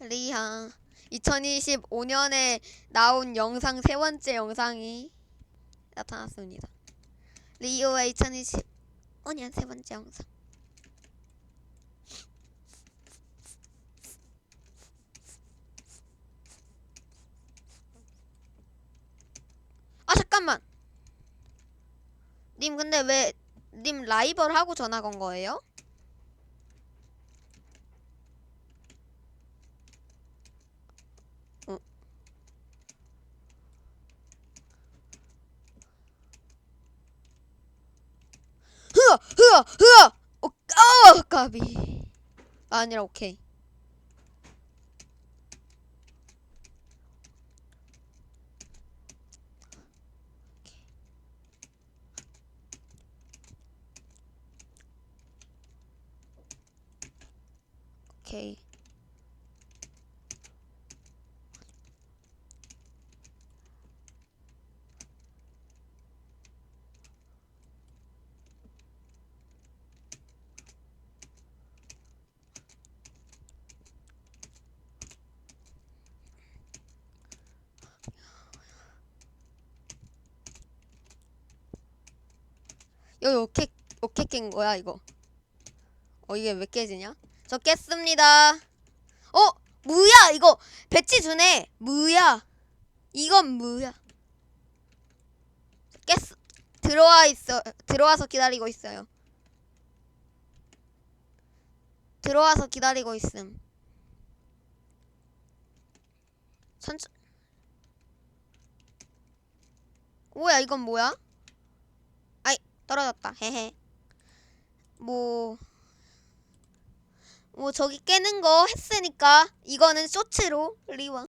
리하 2025년에 나온 영상 세 번째 영상이 나타났습니다. 리오의 2025년 세 번째 영상. 아 잠깐만. 님 근데 왜 님 라이벌 하고 전화 건 거예요? 흐어 흐어 흐어. 어, 어 까비. 아, 아니라 오케이. 오케이 여기 어떻게 어떻게 깬 거야 이거? 어 이게 왜 깨지냐? 저 깼습니다. 어 무야 이거 배치 주네. 무야. 이건 무야. 깼 들어와 있어 들어와서 기다리고 있어요. 들어와서 기다리고 있음. 천천. 뭐야 이건 뭐야? 떨어졌다. 헤헤. 뭐. 뭐 저기 깨는 거 했으니까 이거는 쇼츠로 리왕